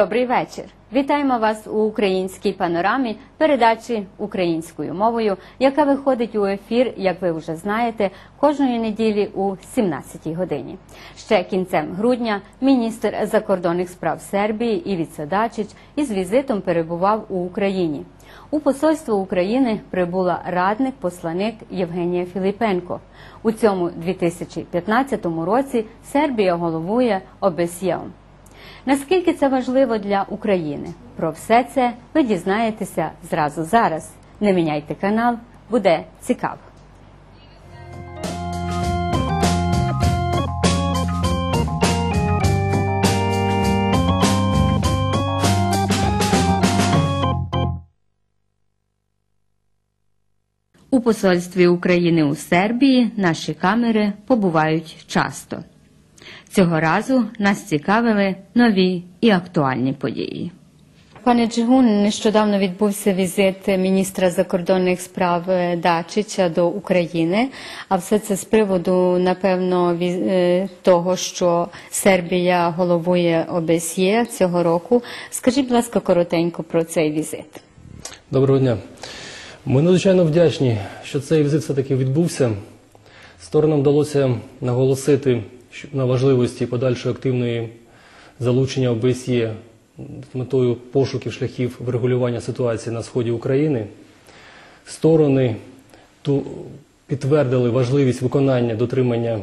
Добрий вечір. Вітаємо вас у українській панорамі передачі українською мовою, яка виходить у ефір, як ви вже знаєте, кожної неділі у 17-й годині. Ще кінцем грудня міністр закордонних справ Сербії Івіца Дачич із візитом перебував у Україні. У посольство України прибула радник посланик Євгенія Філіпенко. У цьому 2015 році Сербія головує ОБСЄом. Наскільки це важливо для України? Про все це ви дізнаєтеся зразу зараз. Не міняйте канал, буде цікаво. У посольстві України у Сербії наші камери побувають часто. Цього разу нас цікавили нові і актуальні події. Пане Джигун, нещодавно відбувся візит міністра закордонних справ Дачича до України. А все це з приводу, напевно, віз- е, того, що Сербія головує ОБСЄ цього року. Скажіть, будь ласка, коротенько про цей візит. Доброго дня. Ми надзвичайно вдячні, що цей візит все-таки відбувся. Сторонам вдалося наголосити на важливості подальшої активної залучення ОБСЄ з метою пошуків шляхів врегулювання ситуації на сході України. Сторони підтвердили важливість виконання дотримання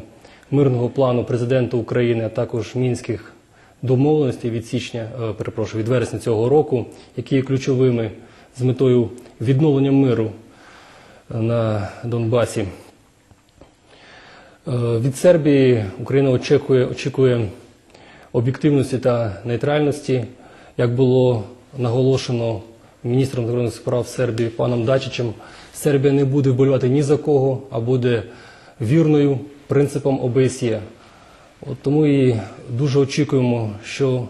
мирного плану президента України, а також мінських домовленостей від січня, е, перепрошую, від вересня цього року, які є ключовими з метою відновлення миру е, на Донбасі. Е, Від Сербії Україна очікує, очікує об'єктивності та нейтральності, як було наголошено міністром закордонних справ Сербії паном Дачичем. Сербія не буде вболівати ні за кого, а буде вірною принципам ОБСЄ. От тому і дуже очікуємо, що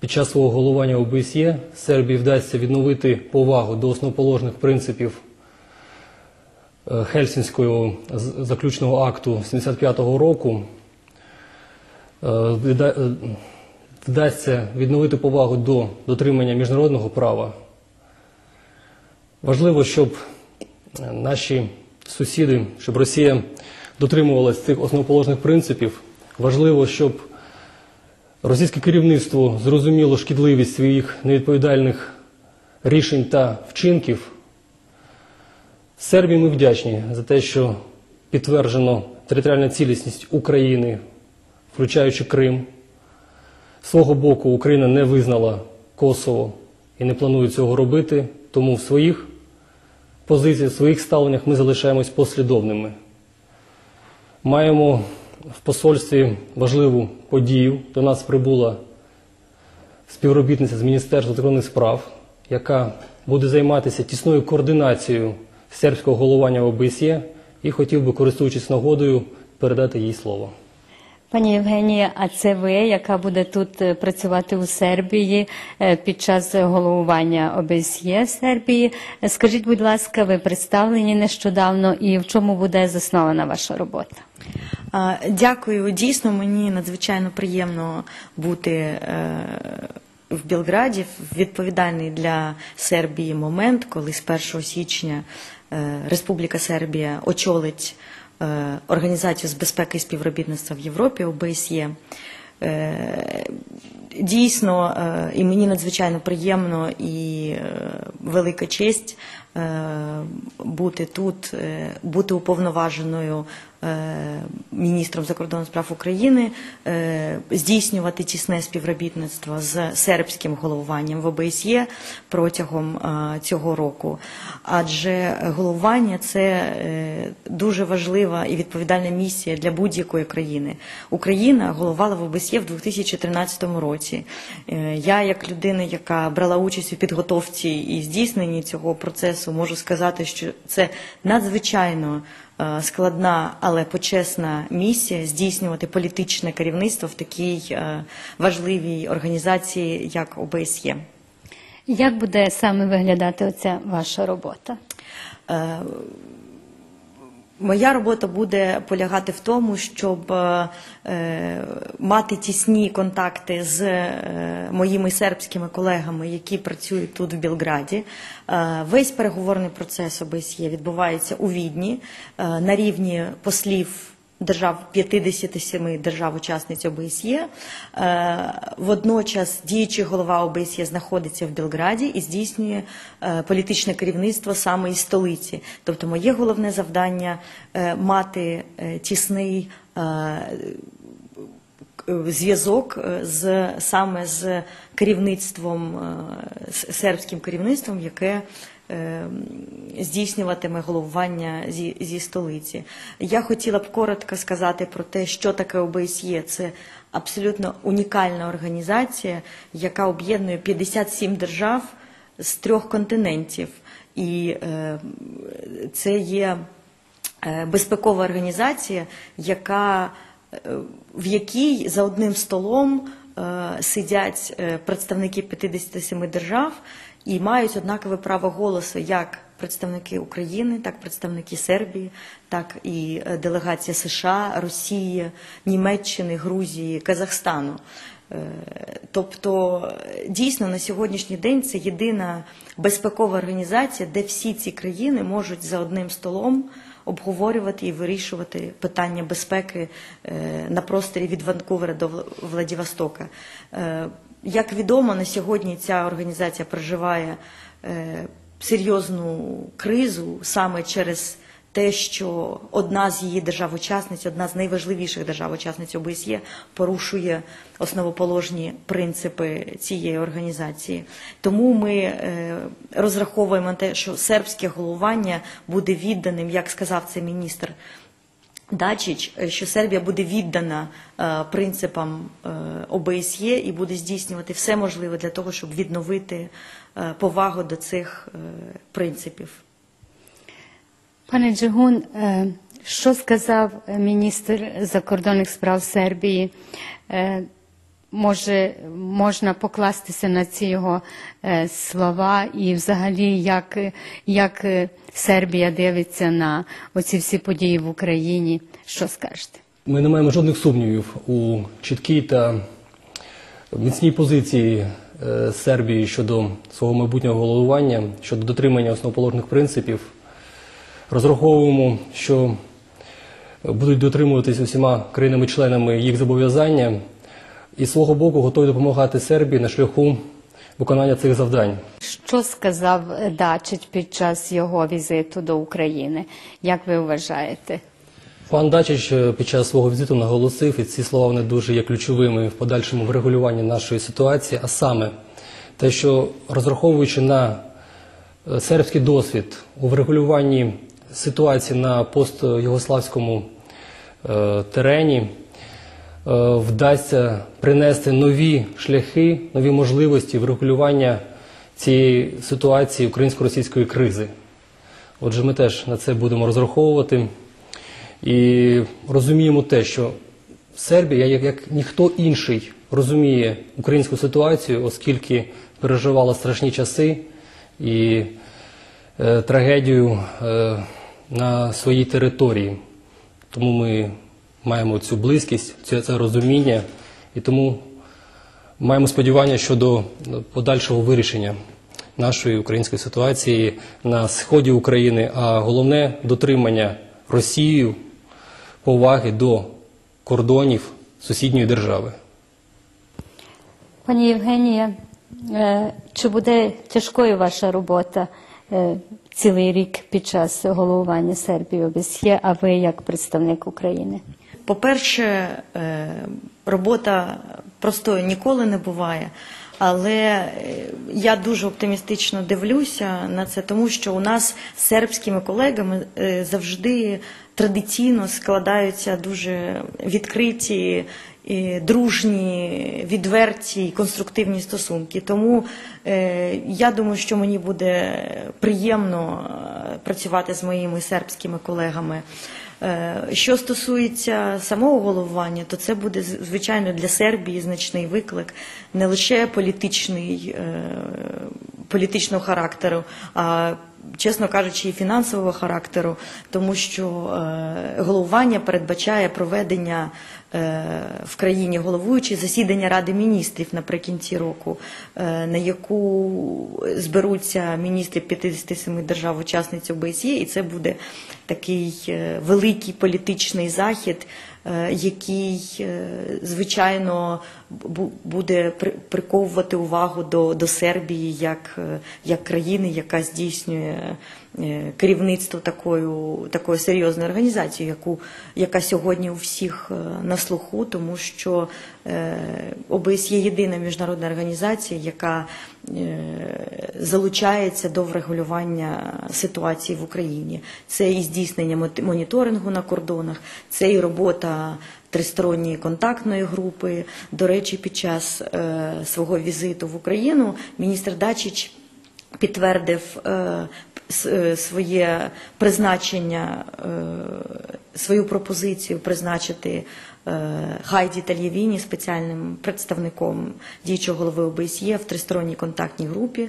під час свого головування ОБСЄ Сербії вдасться відновити повагу до основоположних принципів Хельсінського заключного акту 75-го року. Е, е, Вдасться відновити повагу до дотримання міжнародного права. Важливо, щоб е, наші сусіди, щоб Росія дотримувалась цих основоположних принципів. Важливо, щоб російське керівництво зрозуміло шкідливість своїх невідповідальних рішень та вчинків. Сербії ми вдячні за те, що підтверджено територіальна цілісність України, включаючи Крим. З свого боку Україна не визнала Косово і не планує цього робити, тому в своїх позиціях, в своїх ставленнях ми залишаємось послідовними. Маємо в посольстві важливу подію. До нас прибула співробітниця з Міністерства закордонних справ, яка буде займатися тісною координацією сербського головування ОБСЄ і хотів би, користуючись нагодою, передати їй слово. Пані Євгенія, а це ви, яка буде тут е, працювати у Сербії е, під час головування ОБСЄ Сербії. Скажіть, будь ласка, ви представлені нещодавно і в чому буде заснована ваша робота? Дякую. Дійсно, мені надзвичайно приємно бути е, в Білграді в відповідальний для Сербії момент, коли з 1 січня Республіка Сербія очолить е, Організацію з безпеки і співробітництва в Європі ОБСЄ. Е, Дійсно, е, і мені надзвичайно приємно і е, велика честь е, бути тут, е, бути уповноваженою е, міністром закордонних справ України, е, здійснювати тісне співробітництво з сербським головуванням в ОБСЄ протягом е, цього року. Адже головування це е, дуже важлива і відповідальна місія для будь-якої країни. Україна головувала в ОБСЄ в 2013 році. Е, Я, як людина, яка брала участь у підготовці і здійсненні цього процесу, можу сказати, що це надзвичайно е, складна, але почесна місія здійснювати політичне керівництво в такій е, важливій організації, як ОБСЄ. Як буде саме виглядати оця ваша робота? Моя робота буде полягати в тому, щоб е, е, мати тісні контакти з е, моїми сербськими колегами, які працюють тут в Білграді. Весь переговорний процес ОБСЄ відбувається у Відні на рівні послів держав 57 держав-учасниць ОБСЄ. Е, Водночас діючий голова ОБСЄ знаходиться в Білграді і здійснює е, політичне керівництво саме із столиці. Тобто, моє головне завдання е, мати тісний. зв'язок з саме з керівництвом сербським керівництвом, яке здійснюватиме головування зі, зі столиці. Я хотіла б коротко сказати про те, що таке ОБСЄ. Це абсолютно унікальна організація, яка об'єднує 57 держав з трьох континентів. І е, це є е, безпекова організація, яка, е, в якій за одним столом е, сидять е, представники 57 держав і мають однакове право голосу як представники України, так представники Сербії, так і е, делегація США, Росії, Німеччини, Грузії, Казахстану. Е, Тобто, е, дійсно на сьогоднішній день це єдина безпекова організація, де всі ці країни можуть за одним столом обговорювати і вирішувати питання безпеки на просторі від Ванкувера до Вла- Владивостока. Як відомо, на сьогодні ця організація проживає е, серйозну кризу саме через те, що одна з її держав-учасниць, одна з найважливіших держав-учасниць ОБСЄ порушує основоположні принципи цієї організації. Тому ми е, розраховуємо на те, що сербське головування буде відданим, як сказав це міністр Дачич, е, що Сербія буде віддана е, принципам е, ОБСЄ і буде здійснювати все можливе для того, щоб відновити повагу до цих принципів. Пане Джигун, що сказав міністр закордонних справ Сербії? Може, можна покластися на ці його е, слова, і взагалі, як, як е, Сербія дивиться на оці всі події в Україні? Що скажете? Ми не маємо жодних сумнівів у чіткій та міцній позиції е, Сербії щодо свого майбутнього головування, щодо дотримання основоположних принципів. Розраховуємо, що будуть дотримуватись усіма країнами-членами їх зобов'язання, і свого боку готові допомагати Сербії на шляху виконання цих завдань. Що сказав Дачич під час його візиту до України? Як ви вважаєте? Пан Дачич е, під час свого візиту наголосив, і ці слова вони дуже є ключовими в подальшому врегулюванні нашої ситуації, а саме те, що розраховуючи на е, сербський досвід у врегулюванні ситуації на постюгославському е, терені, вдасться принести нові шляхи, нові можливості врегулювання цієї ситуації українсько-російської кризи. Отже, ми теж на це будемо розраховувати. І розуміємо те, що Сербія, як, як ніхто інший, розуміє українську ситуацію, оскільки переживала страшні часи і е, трагедію е, на своїй території. Тому ми маємо цю близькість, це, це розуміння, і тому маємо сподівання щодо подальшого вирішення нашої української ситуації на сході України, а головне дотримання Росією поваги до кордонів сусідньої держави. Пані Євгенія, е, чи буде тяжкою ваша робота е, цілий рік під час головування Сербії ОБСЄ, а ви як представник України? По-перше, е, робота простою ніколи не буває, але е, я дуже оптимістично дивлюся на це, тому що у нас з сербськими колегами е, завжди традиційно складаються дуже відкриті. Дружні, відверті, і конструктивні стосунки. Тому я думаю, що мені буде приємно працювати з моїми сербськими колегами. Е, Що стосується самого головування, то це буде звичайно для Сербії значний виклик, не лише політичний, е, політичного характеру, а чесно кажучи, і фінансового характеру, тому що е, головування передбачає проведення е, в країні головуючи засідання Ради міністрів наприкінці року, е, на яку зберуться міністри 57 держав-учасниць ОБСЄ, і це буде такий великий політичний захід, який, е, звичайно, бу- буде при- приковувати увагу до, до Сербії як, е, як країни, яка здійснює е, керівництво такою, такою серйозною організацією, яку, яка сьогодні у всіх е, на слуху, тому що е, ОБСЄ є єдина міжнародна організація, яка залучається до врегулювання ситуації в Україні. Це і здійснення моніторингу на кордонах, це і робота тристоронньої контактної групи. До речі, під час свого візиту в Україну міністр Дачич підтвердив своє призначення, е, свою пропозицію призначити е, Хайді Тальєвіні спеціальним представником діючого голови ОБСЄ в тристоронній контактній групі.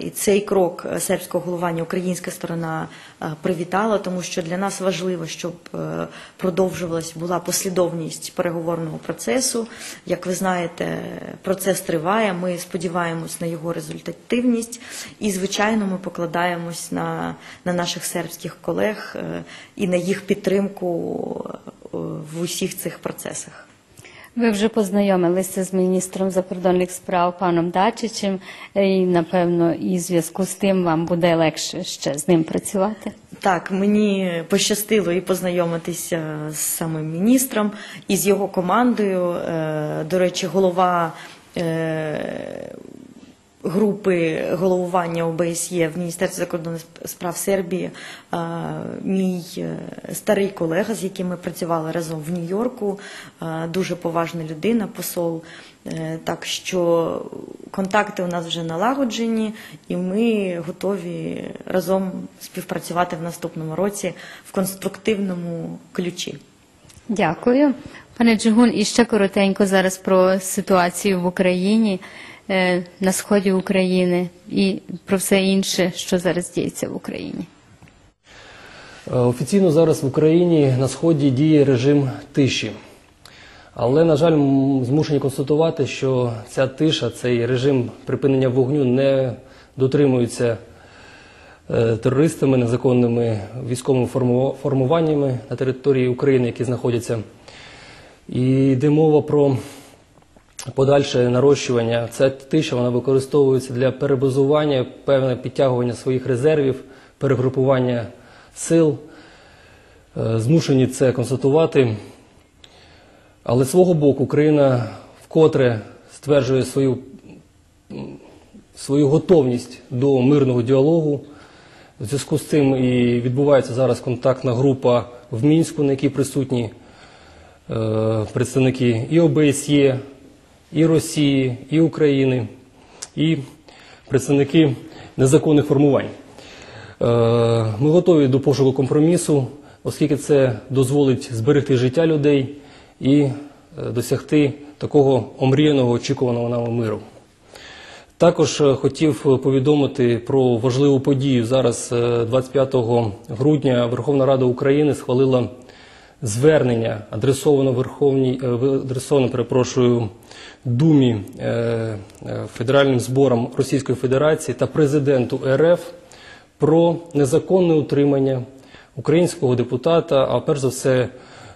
І цей крок е, сербського головування українська сторона е, привітала, тому що для нас важливо, щоб е, продовжувалась була послідовність переговорного процесу. Як ви знаєте, процес триває. Ми сподіваємось на його результативність, і звичайно, ми покладаємось на, на наших сербських колег і на їх підтримку в усіх цих процесах. Ви вже познайомилися з міністром закордонних справ паном Дачичем, і напевно, і зв'язку з тим вам буде легше ще з ним працювати. Так, мені пощастило і познайомитися з самим міністром і з його командою. Е, До речі, голова е, групи головування ОБСЄ в Міністерстві закордонних справ Сербії, е, мій е, старий колега, з яким ми працювали разом в Нью-Йорку, е, дуже поважна людина, посол. Так що контакти у нас вже налагоджені, і ми готові разом співпрацювати в наступному році в конструктивному ключі. Дякую. Пане Джигун, і ще коротенько зараз про ситуацію в Україні, на сході України і про все інше, що зараз діється в Україні. Е, Офіційно зараз в Україні на сході діє режим тиші. Але, на жаль, змушені констатувати, що ця тиша, цей режим припинення вогню не дотримується е, терористами, незаконними військовими форму- формуваннями на території України, які знаходяться. І йде мова про подальше нарощування. Ця тиша вона використовується для перебазування, певне підтягування своїх резервів, перегрупування сил. Е, Змушені це констатувати. Але з свого боку Україна вкотре стверджує свою, свою готовність до мирного діалогу. В зв'язку з цим і відбувається зараз контактна група в Мінську, на якій присутні е, представники і ОБСЄ, і Росії, і України, і представники незаконних формувань. Е, Ми готові до пошуку компромісу, оскільки це дозволить зберегти життя людей і е, досягти такого омріяного очікуваного нами миру. Також е, хотів повідомити про важливу подію. Зараз, е, 25 грудня, Верховна Рада України схвалила звернення, адресоване Верховній, е, адресоване, перепрошую, Думі е, е, Федеральним зборам Російської Федерації та президенту РФ про незаконне утримання українського депутата, а перш за все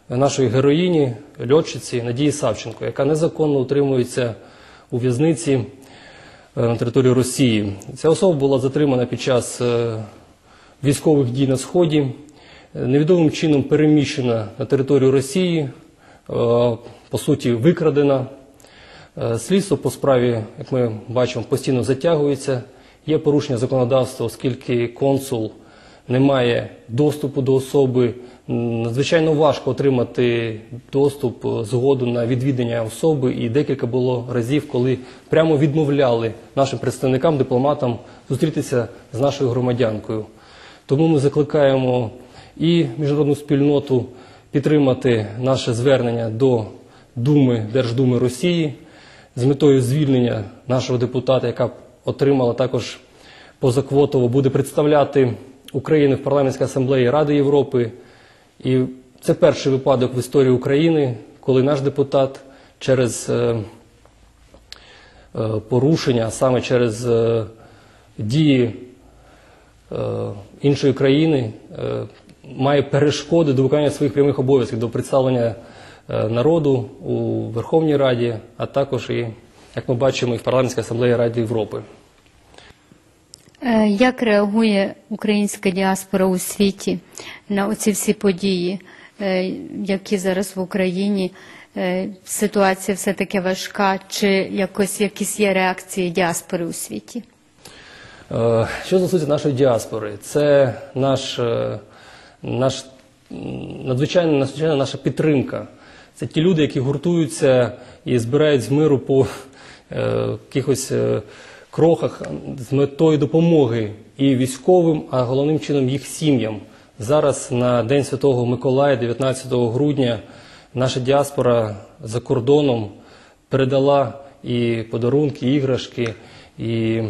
нашої героїні, льотчиці Надії Савченко, яка незаконно утримується у в'язниці на території Росії. Ця особа була затримана під час військових дій на Сході, невідомим чином переміщена на територію Росії, е, по суті, викрадена. Е, Слідство по справі, як ми бачимо, постійно затягується. Є порушення законодавства, оскільки консул не має доступу до особи. Надзвичайно важко отримати доступ, е, згоду на відвідання особи, і декілька було разів, коли прямо відмовляли нашим представникам, дипломатам зустрітися з нашою громадянкою. Тому ми закликаємо і міжнародну спільноту підтримати наше звернення до Думи Держдуми Росії з метою звільнення нашого депутата, яка отримала також позаквотово буде представляти Україну в парламентській асамблеї Ради Європи. І це перший випадок в історії України, коли наш депутат через е, е, порушення, а саме через е, дії іншої країни, має перешкоди до виконання своїх прямих обов'язків до представлення е, народу у Верховній Раді, а також і, як ми бачимо, і в парламентській асамблеї Ради Європи. Е, Як реагує українська діаспора у світі на оці всі події, е, які зараз в Україні? Ситуація все таки важка, чи якось якісь є реакції діаспори у світі? Що стосується нашої діаспори, це наш, наш надзвичайна, надзвичайна наша підтримка. Це ті люди, які гуртуються і збирають з миру по е, якихось е, крохах з метою допомоги і військовим, а головним чином їх сім'ям. Зараз на День Святого Миколая, 19 грудня, наша діаспора за кордоном передала і подарунки, і іграшки, і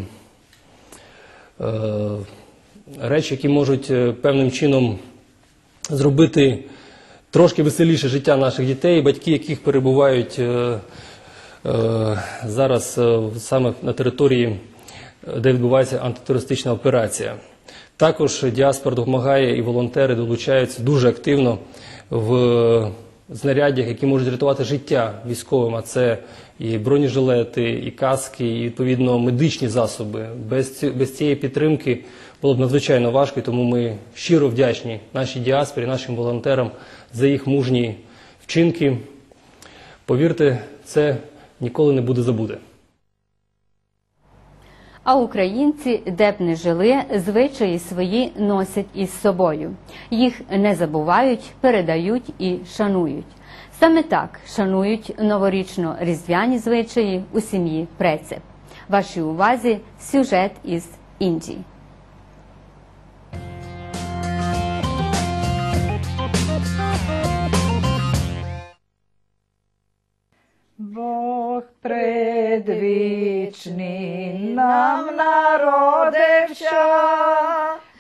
е, речі, які можуть е, певним чином зробити трошки веселіше життя наших дітей, батьки, яких перебувають е, е, зараз е, саме на території, де відбувається антитерористична операція. Також діаспора допомагає і волонтери долучаються дуже активно в знаряддях, які можуть рятувати життя військовим, а це і бронежилети, і каски, і відповідно медичні засоби. Без, без цієї підтримки було б надзвичайно важко, і тому ми щиро вдячні нашій діаспорі, нашим волонтерам за їх мужні вчинки. Повірте, це ніколи не буде забуде. А українці, де б не жили, звичаї свої носять із собою. Їх не забувають, передають і шанують. Саме так шанують новорічно-різдвяні звичаї у сім'ї Прецеп. Вашій увазі сюжет із Індії. Предвічний нам народився,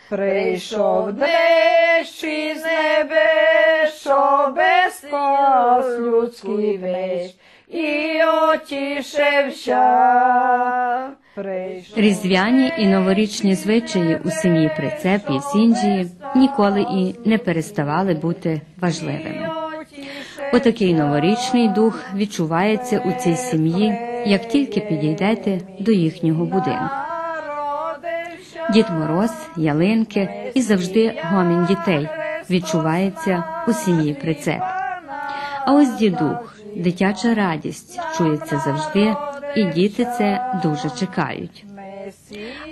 прийшов дощ із небес, що без спас людський весь, і отішився. Різдвяні і новорічні звичаї у сім'ї Прицеп і з ніколи і не переставали бути важливими. Отакий новорічний дух відчувається у цій сім'ї, як тільки підійдете до їхнього будинку. Дід Мороз, ялинки і завжди гомін дітей відчувається у сім'ї Прицеп. А ось дідух, дитяча радість чується завжди, і діти це дуже чекають.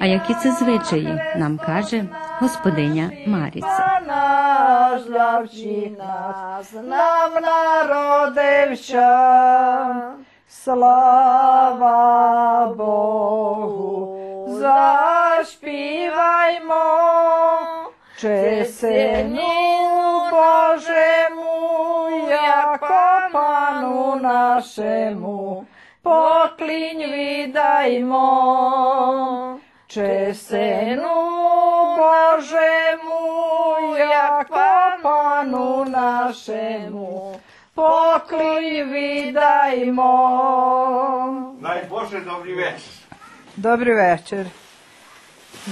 А які це звичаї, нам каже господиня Маріця. наш завчи нас, нам народився. Слава Богу, заспіваймо, чесеню Божему, яко пану нашему, поклінь віддаймо. Чесену Божему, як пану нашему, поклонь віддаймо. Дай Боже, добрий вечір. Добрий вечір.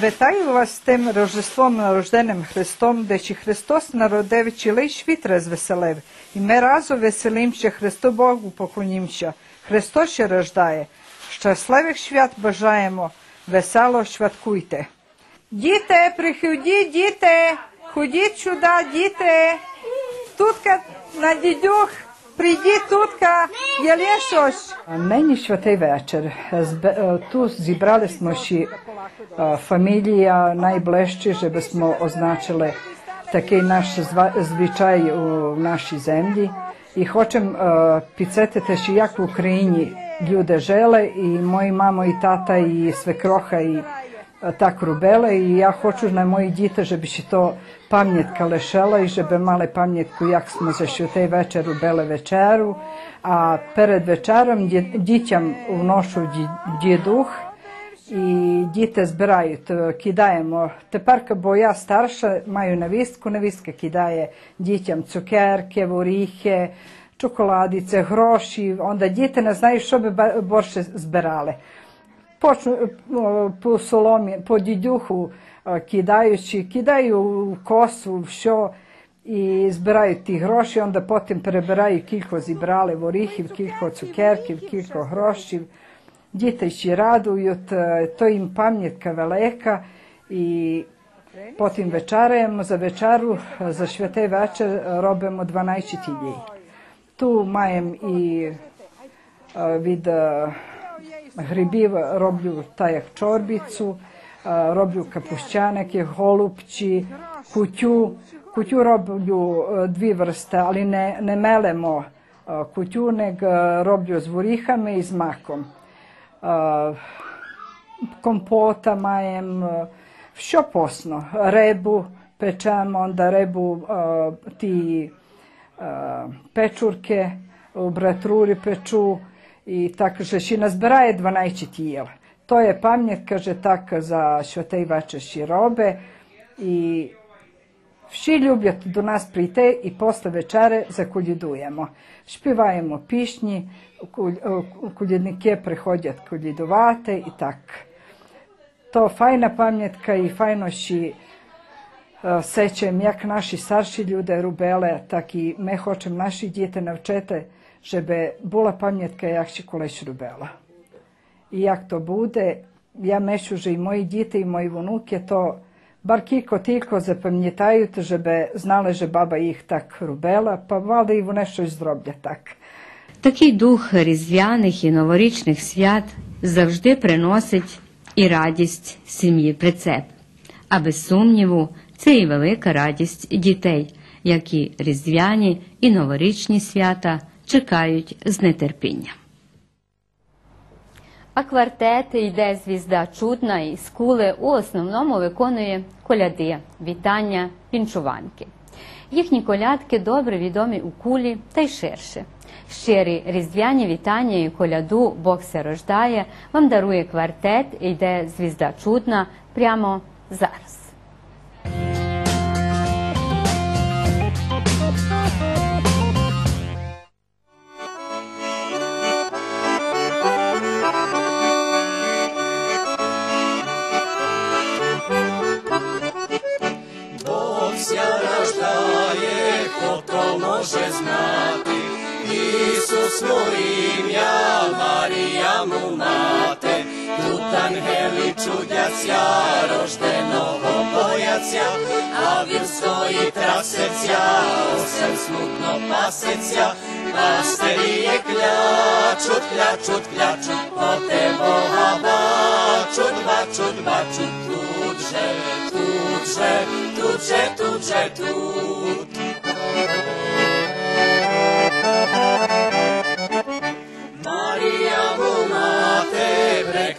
Вітаю вас з тим Рождеством народженим Христом, де чи Христос народив, цілий світ розвеселив. І ми разом веселимся, Христу Богу поклонімся. Христос ще рождає. Щасливих свят бажаємо, весело святкуйте. Діти, приходіть, діти, ходіть сюди, діти. Тутка на дідюх, прийдіть тутка, є щось? Нині святий вечір. Е, Тут зібралися ще е, фамілія найближчі, щоб ми означили такий наш звичай у нашій землі. І хочемо е, підсетити, що як в Україні люди жили, і мої мамо, і тата, і свекроха, і так робили. І я хочу на мої діти, щоб то пам'ятка лишила, і щоб мали пам'ятку, як ми за святий вечір робили вечеру. А перед вечером ді- дітям вношу ді- дідух і діти збирають, е, кидаємо. Тепер, бо я старша, маю невістку, невістка кидає дітям цукерки, горіхи, чоколадиce, гроші. Onda діти не знають, що би ба- більше Почну по соломі, по дідюху е, кидаючи, кидаю в косу, що і збирають ті гроші, потім перебирають, кілько зібрали горіхів, кілько цукерків, кілько грошів. Діти ще радують, е, то їм пам'ятка велика і потім вечеряємо за вечеру, за святий вечір робимо 12 дій. Tu маємо і е, hribів, roblju tajak čorbicu, e, roblju kapušćanake, holupći, kutju. Kutju roblju e, dvi vrste, ali ne, ne melemo e, kutju, neg roblju s burihama i s makom. Kompota majem, što posno, rebu pečemo, onda rebu ti pečurke, u bratruri peču, i tak, że się nazbieraje 12 tijela. To je pamet, kaže, tak za švatejvačeši širobe i Vsi ljubijo do nas prite i posle večere zakoljidujemo. Špivajemo pišnji, kuljednike prehodjat koljedovate i tak. To fajna pametka i fajno ši e, sećem jak naši starši ljude rubele, tak i me hoćem naši djete navčete щоб була пам'ятка, як ще колись робила. Як то буде, я мешу, що і мої діти, і мої внуки, то kiko tiko запам'ятають, щоб знали, що баба їх так і вони щось зроблять так. Такий дух різдвяних і новорічних свят завжди приносить і радість сім'ї це і велика радість дітей, які різдвяні і новорічні свята чекають з нетерпінням. А квартет йде звізда чудна і скули у основному виконує коляди, вітання, вінчуванки. Їхні колядки добре відомі у кулі та й ширше. Щирі різдвяні вітання і коляду Бог се рождає вам дарує квартет йде звізда чудна прямо зараз.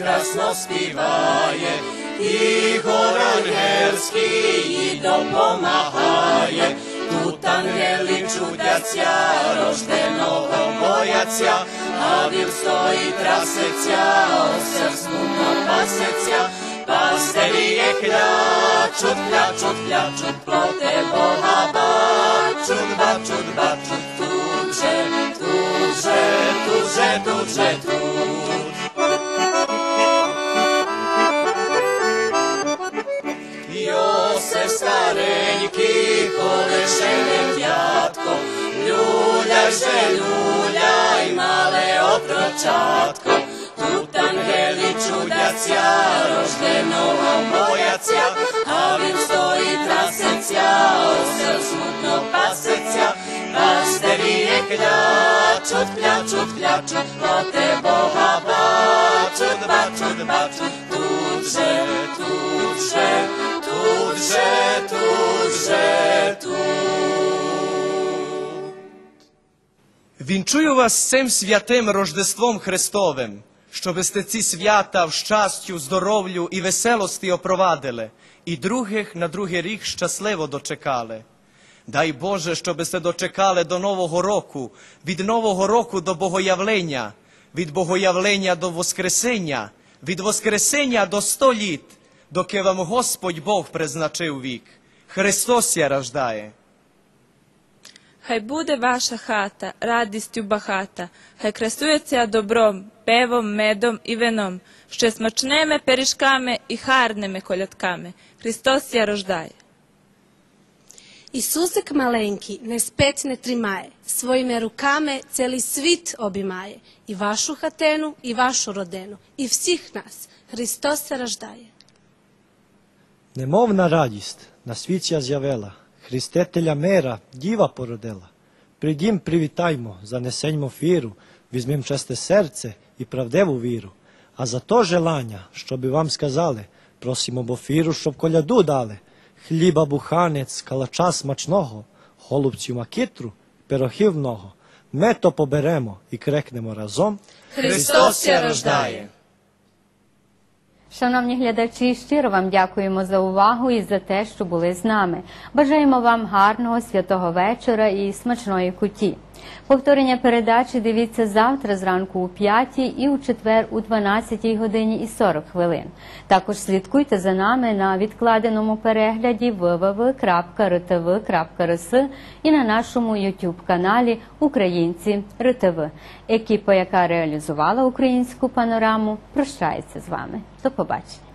прекрасно співає, і хор ангельський їй допомагає. Тут ангели чудяться, рожденого бояться, а він стоїть трасеться, осел смутно пасеться, пастирі клячуть, клячуть, клячуть, проти Бога бачуть, бачуть, бачуть, тут же, тут же, тут же, тут же, тут. Йосиф Старенький, коли дядко, люля люляй люля й мале отрочатко. Тут ангели чудяться, рожденого бояться, пастирі клячуть, клячуть, клячуть, проти Бога бачуть, бачуть, бачуть, тут же, тут же, тут. Вінчую вас цим святим Рождеством Христовим, щоби сте ці свята в щастю, здоров'ю і веселості опровадили, і других на другий рік щасливо дочекали. Дай Боже, щоби сте дочекали до Нового року, від Нового року до Богоявлення, від Богоявлення до Воскресіння, від Воскресення до сто літ, доки вам Господь Бог призначив вік. Христос я рождає. Хай буде ваша хата радістю багата, хай красується добром, пивом, медом і вином, ще смачними пиріжками і гарними колядками. Христос я рождає. Маленький не спить не тримає, своїми руками цілий світ обіймає, і вашу хатину, і вашу родину, і всіх нас. Христос се рождає. Немовна радість на світ з'явила, Христителя мира, діва породила. Придім, привітаймо, занесеньмо фіру, візьмем честе серце і правдиву віру. А за то желання, щоби вам сказали, просимо бо фіру, щоб коляду дали. Хліба буханець, калача смачного, голубцю макітру, пирохів много. Ми то поберемо і крекнемо разом. Христос ся рождає. Шановні глядачі, щиро вам дякуємо за увагу і за те, що були з нами. Бажаємо вам гарного святого вечора і смачної куті. Повторення передачі дивіться завтра зранку у 5 і у четвер у 12 годині і 40 хвилин. Також слідкуйте за нами на відкладеному перегляді www.rtv.rs і на нашому YouTube каналі Українці РТВ. Екіпа, яка реалізувала українську панораму, прощається з вами. До побачення.